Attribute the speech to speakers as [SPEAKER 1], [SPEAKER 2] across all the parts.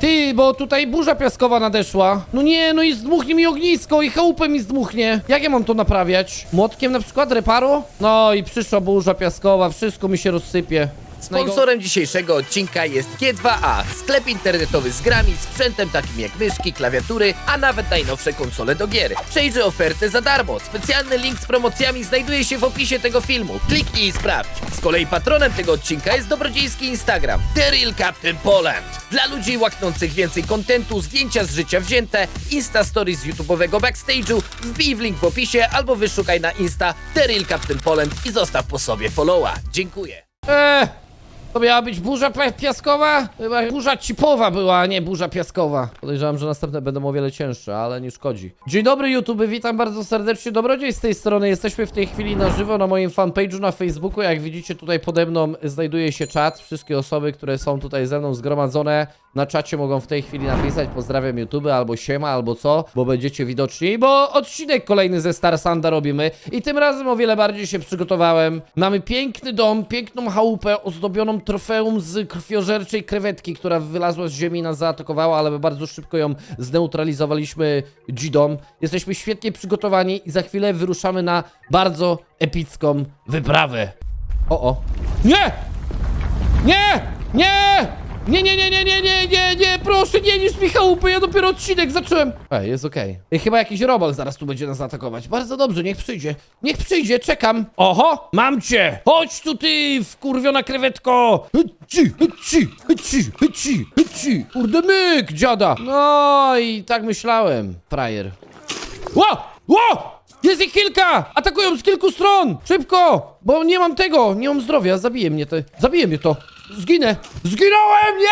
[SPEAKER 1] Ty, bo tutaj burza piaskowa nadeszła. No nie, no i zdmuchnie mi ognisko i chałupę mi zdmuchnie. Jak ja mam to naprawiać? Młotkiem na przykład, reparo? No i przyszła burza piaskowa, wszystko mi się rozsypie.
[SPEAKER 2] Sponsorem dzisiejszego odcinka jest G2A, sklep internetowy z grami, sprzętem takim jak myszki, klawiatury, a nawet najnowsze konsole do gier. Przejrzyj ofertę za darmo. Specjalny link z promocjami znajduje się w opisie tego filmu. Kliknij i sprawdź. Z kolei patronem tego odcinka jest dobrodziejski Instagram The Real Captain Poland. Dla ludzi łaknących więcej kontentu, zdjęcia z życia wzięte, Insta Stories z YouTube'owego backstage'u, wbij w link w opisie albo wyszukaj na Insta The Real Captain Poland i zostaw po sobie followa. Dziękuję.
[SPEAKER 1] Eee, to miała być burza pi- piaskowa? Chyba burza cipowa była, a nie burza piaskowa. Podejrzewam, że następne będą o wiele cięższe, ale nie szkodzi. Dzień dobry YouTube, witam bardzo serdecznie. Dobrodziej z tej strony. Jesteśmy w tej chwili na żywo na moim fanpage'u na Facebooku. Jak widzicie tutaj pode mną znajduje się czat. Wszystkie osoby, które są tutaj ze mną zgromadzone na czacie mogą w tej chwili napisać pozdrawiam YouTube albo siema albo co, bo będziecie widoczni, bo odcinek kolejny ze Star Sanda robimy i tym razem o wiele bardziej się przygotowałem. Mamy piękny dom, piękną chałupę ozdobioną trofeum z krwiożerczej krewetki, która wylazła z ziemi i nas zaatakowała, ale my bardzo szybko ją zneutralizowaliśmy dzidą. Jesteśmy świetnie przygotowani i za chwilę wyruszamy na bardzo epicką wyprawę. O, o. Nie! Nie! Nie! Nie, nie, nie, nie, nie, nie, nie, nie, proszę, nie niż mi chałupy, ja dopiero odcinek zacząłem. Ej, jest okej. Ej, Chyba jakiś robal zaraz tu będzie nas atakować. Bardzo dobrze, niech przyjdzie. Niech przyjdzie, czekam. Oho, mam cię. Chodź tu ty, wkurwiona krewetko. Hyci, hyci, hyci, hyci, hyci. Kurde myk, dziada. No i tak myślałem, frajer. Ło! Ło! Jest ich kilka! Atakują z kilku stron! Szybko! Bo nie mam tego, nie mam zdrowia, zabije mnie to. Zabije mnie to. Zginę! Zginąłem! Nie!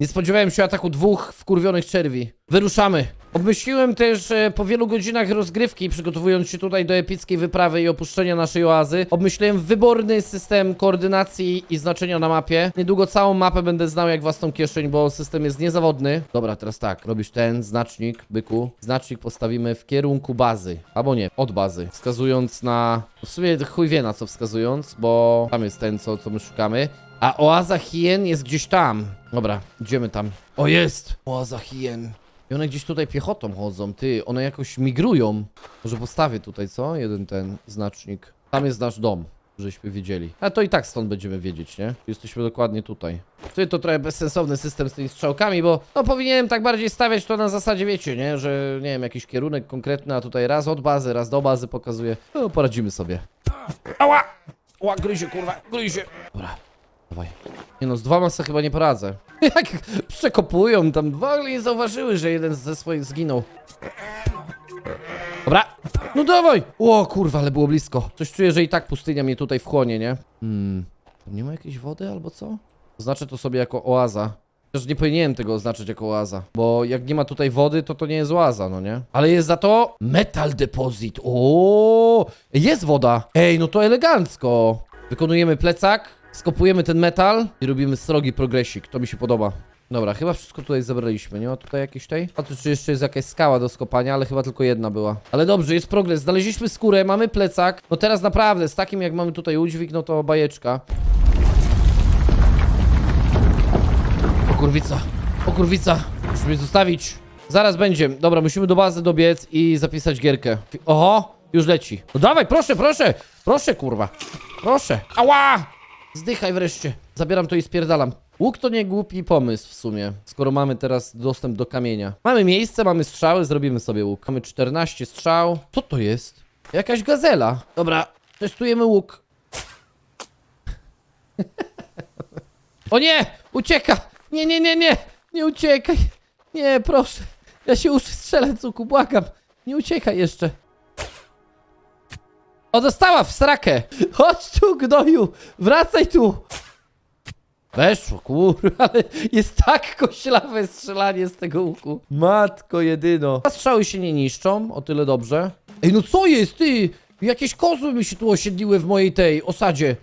[SPEAKER 1] Nie spodziewałem się ataku dwóch wkurwionych czerwi. Wyruszamy. Obmyśliłem też e, po wielu godzinach rozgrywki, przygotowując się tutaj do epickiej wyprawy i opuszczenia naszej oazy, obmyśliłem wyborny system koordynacji i znaczenia na mapie. Niedługo całą mapę będę znał jak własną kieszeń, bo system jest niezawodny. Dobra, teraz tak, robisz ten znacznik, byku. Znacznik postawimy w kierunku bazy, albo nie, od bazy, wskazując na... W sumie chuj wie na co wskazując, bo tam jest ten, co, co my szukamy. A oaza hien jest gdzieś tam. Dobra, idziemy tam. O, jest! Oaza hien. I one gdzieś tutaj piechotą chodzą, ty, one jakoś migrują. Może postawię tutaj, co? Jeden ten znacznik. Tam jest nasz dom, żeśmy wiedzieli. A to i tak stąd będziemy wiedzieć, nie? Jesteśmy dokładnie tutaj. Ty to trochę bezsensowny system z tymi strzałkami, bo no powinienem tak bardziej stawiać to na zasadzie, wiecie, nie? Że nie wiem, jakiś kierunek konkretny, a tutaj raz od bazy, raz do bazy pokazuje. No, poradzimy sobie. Ała! Ła, gryzie, kurwa, gryzie. Dobra, dawaj. Nie no, z dwoma sobie chyba nie poradzę. Jak przekopują tam, w ogóle nie zauważyły, że jeden ze swoich zginął. Dobra, no dawaj! O kurwa, ale było blisko. Coś czuję, że i tak pustynia mnie tutaj wchłonie, nie? Hmm, tam nie ma jakiejś wody albo co? Oznaczę to sobie jako oaza. Chociaż nie powinienem tego oznaczyć jako oaza, bo jak nie ma tutaj wody, to to nie jest oaza, no nie? Ale jest za to metal deposit. O, jest woda. Ej, no to elegancko. Wykonujemy plecak, skopujemy ten metal i robimy srogi progresik. To mi się podoba. Dobra, chyba wszystko tutaj zebraliśmy. Nie ma tutaj jakiejś tej? A tu czy jeszcze jest jakaś skała do skopania, ale chyba tylko jedna była. Ale dobrze, jest progres. Znaleźliśmy skórę, mamy plecak. No teraz naprawdę, z takim jak mamy tutaj udźwig, no to bajeczka. O kurwica, o kurwica. Musimy zostawić. Zaraz będzie. Dobra, musimy do bazy dobiec i zapisać gierkę. Oho, już leci. No dawaj, proszę, proszę. Proszę, kurwa. Proszę. Ała! Zdychaj wreszcie. Zabieram to i spierdalam. Łuk to nie głupi pomysł w sumie, skoro mamy teraz dostęp do kamienia. Mamy miejsce, mamy strzały, zrobimy sobie łuk. Mamy 14 strzał. Co to jest? Jakaś gazela. Dobra, testujemy łuk. O nie! Ucieka! Nie, nie, nie, nie! Nie uciekaj! Nie, proszę. Ja się uczę strzelać z łuku, błagam. Nie uciekaj jeszcze. O, dostała w srakę! Chodź tu, gnoju! Wracaj tu! Weszło, kurwa, ale jest tak koślawe strzelanie z tego łuku. Matko jedyno. A strzały się nie niszczą, o tyle dobrze. Ej, no co jest, ty? Jakieś kozły mi się tu osiedliły w mojej tej osadzie.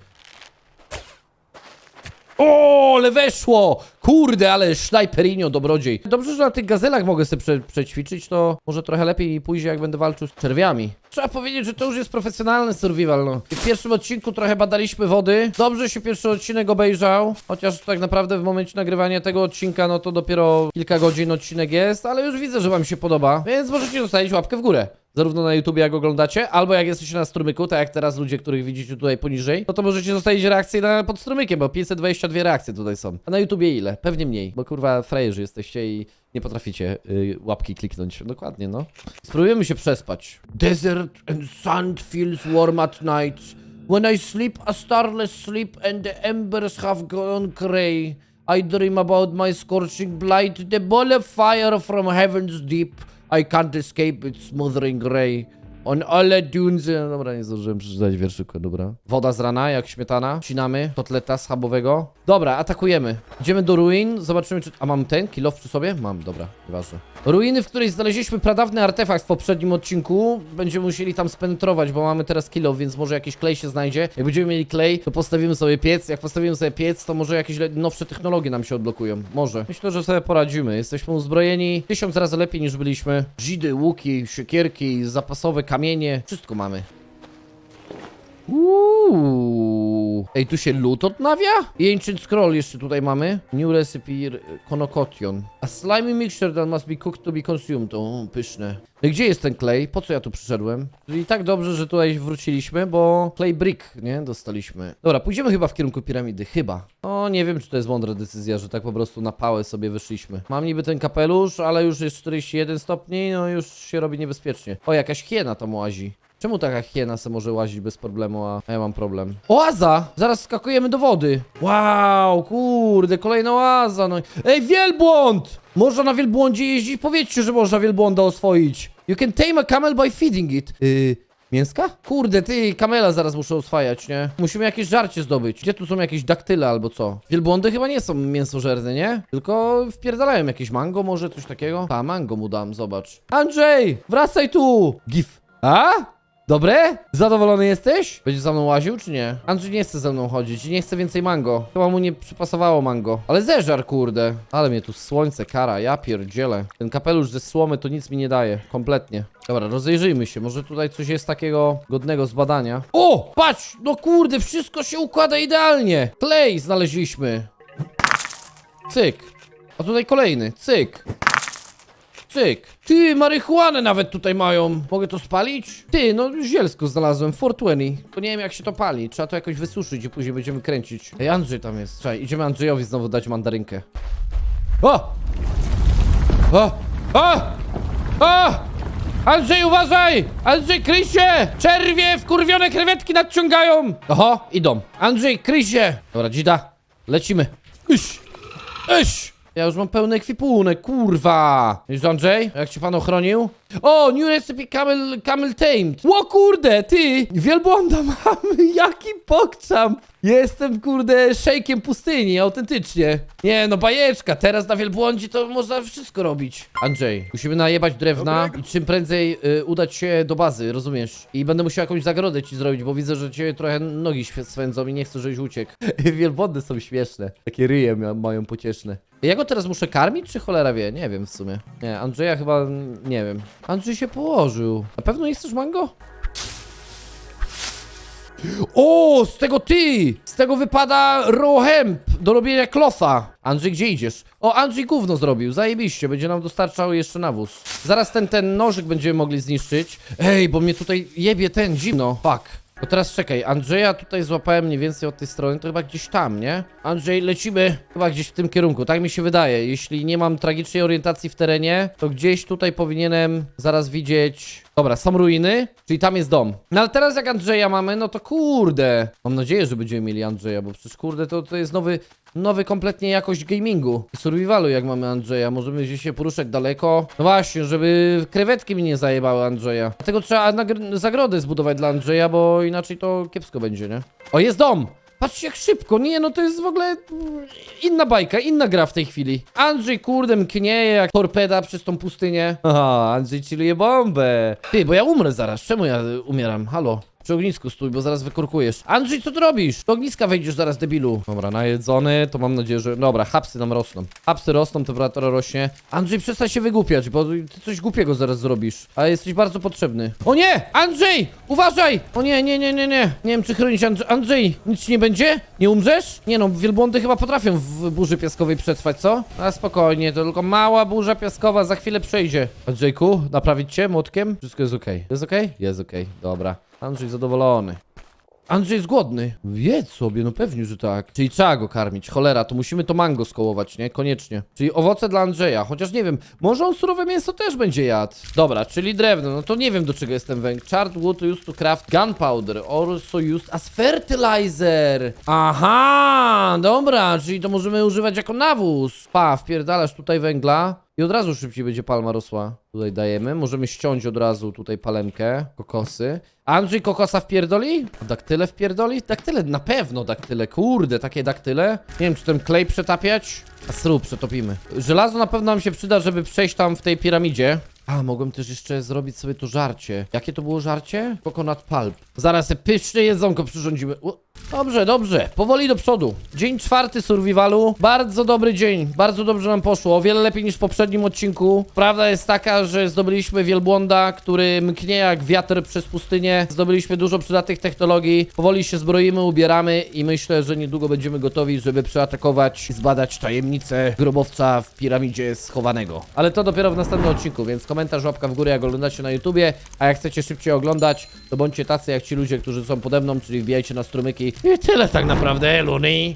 [SPEAKER 1] O, ale weszło! Kurde, ale snajperinio, dobrodziej. Dobrze, że na tych gazelach mogę sobie prze, przećwiczyć, to może trochę lepiej pójdzie, jak będę walczył z czerwiami. Trzeba powiedzieć, że to już jest profesjonalny survival, no. I w pierwszym odcinku trochę badaliśmy wody. Dobrze się pierwszy odcinek obejrzał, chociaż tak naprawdę w momencie nagrywania tego odcinka, no to dopiero kilka godzin odcinek jest, ale już widzę, że wam się podoba, więc możecie zostawić łapkę w górę. Zarówno na YouTubie, jak oglądacie, albo jak jesteście na strumyku, tak jak teraz ludzie, których widzicie tutaj poniżej, no to możecie zostawić reakcję na, pod strumykiem, bo 522 reakcje tutaj są. A na YouTubie ile? Pewnie mniej, bo kurwa frajerzy jesteście i nie potraficie y, łapki kliknąć. Dokładnie, no. Spróbujemy się przespać. Desert and sand feels warm at night. When I sleep a starless sleep and the embers have gone grey. I dream about my scorching blight, the ball of fire from heaven's deep. I can't escape its smothering ray. On alle dunes... No Dobra, nie zdążyłem przeczytać wierszyka, dobra. Woda z rana, jak śmietana. Cinamy kotleta schabowego. Dobra, atakujemy. Idziemy do ruin, zobaczymy czy... A mam ten kilof przy sobie? Mam, dobra, nieważne. Ruiny, w której znaleźliśmy pradawny artefakt w poprzednim odcinku. Będziemy musieli tam spenetrować, bo mamy teraz kilof, więc może jakiś klej się znajdzie. Jak będziemy mieli klej, to postawimy sobie piec. Jak postawimy sobie piec, to może jakieś nowsze technologie nam się odblokują. Może. Myślę, że sobie poradzimy. Jesteśmy uzbrojeni tysiąc razy lepiej niż byliśmy. Żydy, łuki, siekierki, zapasowe kamienie. Wszystko mamy. Uuu. Ej, tu się lód odnawia? Ancient Scroll jeszcze tutaj mamy. New Recipe Konokotion. A slimy mixture that must be cooked to be consumed. O, pyszne. No gdzie jest ten klej? Po co ja tu przyszedłem? Czyli tak dobrze, że tutaj wróciliśmy, bo clay brick, nie? Dostaliśmy. Dobra, pójdziemy chyba w kierunku piramidy. Chyba. O, nie wiem, czy to jest mądra decyzja, że tak po prostu na pałę sobie wyszliśmy. Mam niby ten kapelusz, ale już jest 41 stopni, no już się robi niebezpiecznie. O, jakaś hiena tam łazi. Czemu taka hiena se może łazić bez problemu, a ja mam problem? Oaza! Zaraz skakujemy do wody. Wow, kurde, kolejna oaza. No. Ej, wielbłąd! Można na wielbłądzie jeździć? Powiedzcie, że można wielbłąda oswoić. You can tame a camel by feeding it. Yy, mięska? Kurde, ty, kamela zaraz muszę oswajać, nie? Musimy jakieś żarcie zdobyć. Gdzie tu są jakieś daktyle albo co? Wielbłądy chyba nie są mięsożerne, nie? Tylko wpierdalają jakieś mango, może coś takiego? A, mango mu dam, zobacz. Andrzej, wracaj tu! Gif. A? Dobre? Zadowolony jesteś? Będzie za mną łaził, czy nie? Andrzej nie chce ze mną chodzić i nie chce więcej mango. Chyba mu nie przypasowało mango. Ale zeżar, kurde. Ale mnie tu słońce kara, ja pierdzielę. Ten kapelusz ze słomy to nic mi nie daje. Kompletnie. Dobra, rozejrzyjmy się. Może tutaj coś jest takiego godnego zbadania. O! Patrz! No kurde, wszystko się układa idealnie. Klej znaleźliśmy. Cyk. A tutaj kolejny. Cyk. Cyk. Ty, marihuanę nawet tutaj mają. Mogę to spalić? Ty, no zielsko znalazłem, 420. To nie wiem jak się to pali. Trzeba to jakoś wysuszyć i później będziemy kręcić. Ej, Andrzej tam jest. Czekaj, idziemy Andrzejowi znowu dać mandarynkę. O! O! O! O! Andrzej, uważaj! Andrzej, kryj się! Czerwie, wkurwione krewetki nadciągają! Oho, idą. Andrzej, kryj się! Dobra, dzida, lecimy. Iś! Iś! Ja już mam pełny ekwipunek, kurwa! Wiesz, Andrzej, jak ci pan ochronił? O, new recipe camel, camel tamed. O kurde, ty! Wielbłąda mamy, jaki pokczam! Jestem, kurde, szejkiem pustyni, autentycznie. Nie, no bajeczka, teraz na wielbłądzi to można wszystko robić. Andrzej, musimy najebać drewna i czym prędzej y, udać się do bazy, rozumiesz? I będę musiał jakąś zagrodę ci zrobić, bo widzę, że cię trochę nogi swędzą i nie chcę, żebyś uciekł. Wielbłądy są śmieszne. Takie ryje mają pocieszne. Ja go teraz muszę karmić, czy cholera wie? Nie wiem w sumie. Nie, Andrzeja chyba, nie wiem. Andrzej się położył. Na pewno nie chcesz mango? O, z tego ty! Z tego wypada raw hemp do robienia klotha. Andrzej, gdzie idziesz? O, Andrzej gówno zrobił, zajebiście, będzie nam dostarczał jeszcze nawóz. Zaraz ten, ten nożyk będziemy mogli zniszczyć. Ej, bo mnie tutaj jebie ten, zimno. Fuck. To teraz czekaj, Andrzeja tutaj złapałem mniej więcej od tej strony, to chyba gdzieś tam, nie? Andrzej, lecimy chyba gdzieś w tym kierunku, tak mi się wydaje. Jeśli nie mam tragicznej orientacji w terenie, to gdzieś tutaj powinienem zaraz widzieć... Dobra, są ruiny, czyli tam jest dom. No ale teraz jak Andrzeja mamy, no to kurde. Mam nadzieję, że będziemy mieli Andrzeja, bo przecież kurde to, to jest nowy, nowy kompletnie jakość gamingu. Survivalu jak mamy Andrzeja, możemy gdzieś się poruszać daleko. No właśnie, żeby krewetki mi nie zajebały Andrzeja. Dlatego trzeba zagrodę zbudować dla Andrzeja, bo inaczej to kiepsko będzie, nie? O, jest dom! Patrzcie jak szybko, nie no to jest w ogóle inna bajka, inna gra w tej chwili. Andrzej kurde mknieje jak torpeda przez tą pustynię. Aha, Andrzej chilluje bombę. Ty, bo ja umrę zaraz, czemu ja umieram? Halo? Przy ognisku stój, bo zaraz wykorkujesz. Andrzej, co ty robisz? Do ogniska wejdziesz zaraz, debilu. Dobra, najedzony, to mam nadzieję, że... Dobra, hapsy nam rosną. Hapsy rosną, temperatura rośnie. Andrzej, przestań się wygłupiać, bo ty coś głupiego zaraz zrobisz. Ale jesteś bardzo potrzebny. O nie! Andrzej! Uważaj! O nie, nie, nie, nie, nie. Nie wiem, czy chronić Andrzej. Andrzej, nic ci nie będzie? Nie umrzesz? Nie no, wielbłądy chyba potrafią w burzy piaskowej przetrwać, co? A spokojnie, to tylko mała burza piaskowa, za chwilę przejdzie. Andrzejku, naprawić cię młotkiem? Wszystko jest okej. Jest okej? Jest okej, dobra. Andrzej zadowolony. Andrzej jest głodny. Jedz sobie, no pewnie, że tak. Czyli trzeba go karmić. Cholera, to musimy to mango skołować, nie? Koniecznie. Czyli owoce dla Andrzeja. Chociaż nie wiem, może on surowe mięso też będzie jadł. Dobra, czyli drewno. No to nie wiem, do czego jest ten węg. Charred wood used to craft gunpowder. Also used as fertilizer. Aha, dobra, czyli to możemy używać jako nawóz. Pa, wpierdalasz tutaj węgla. I od razu szybciej będzie palma rosła. Tutaj dajemy. Możemy ściąć od razu tutaj palemkę, kokosy. Andrzej kokosa wpierdoli? Daktyle wpierdoli? Daktyle, na pewno daktyle. Kurde, takie daktyle. Nie wiem, czy ten klej przetapiać? A srób przetopimy. Żelazo na pewno nam się przyda, żeby przejść tam w tej piramidzie. A, mogłem też jeszcze zrobić sobie to żarcie. Jakie to było żarcie? Coconut pulp. Zaraz pyszne jedzonko przyrządzimy. U, Dobrze, dobrze. Powoli do przodu. Dzień czwarty survivalu. Bardzo dobry dzień. Bardzo dobrze nam poszło. O wiele lepiej niż w poprzednim odcinku. Prawda jest taka, że zdobyliśmy wielbłąda, który mknie jak wiatr przez pustynię. Zdobyliśmy dużo przydatnych technologii. Powoli się zbroimy, ubieramy i myślę, że niedługo będziemy gotowi, żeby przeatakować i zbadać tajemnicę grobowca w piramidzie schowanego. Ale to dopiero w następnym odcinku, więc komentarz, łapka w górę, jak oglądacie na YouTubie. A jak chcecie szybciej oglądać, to bądźcie tacy jak ci ludzie, którzy są pode mną, czyli wbijajcie na strumyki. I tyle tak naprawdę, Luni.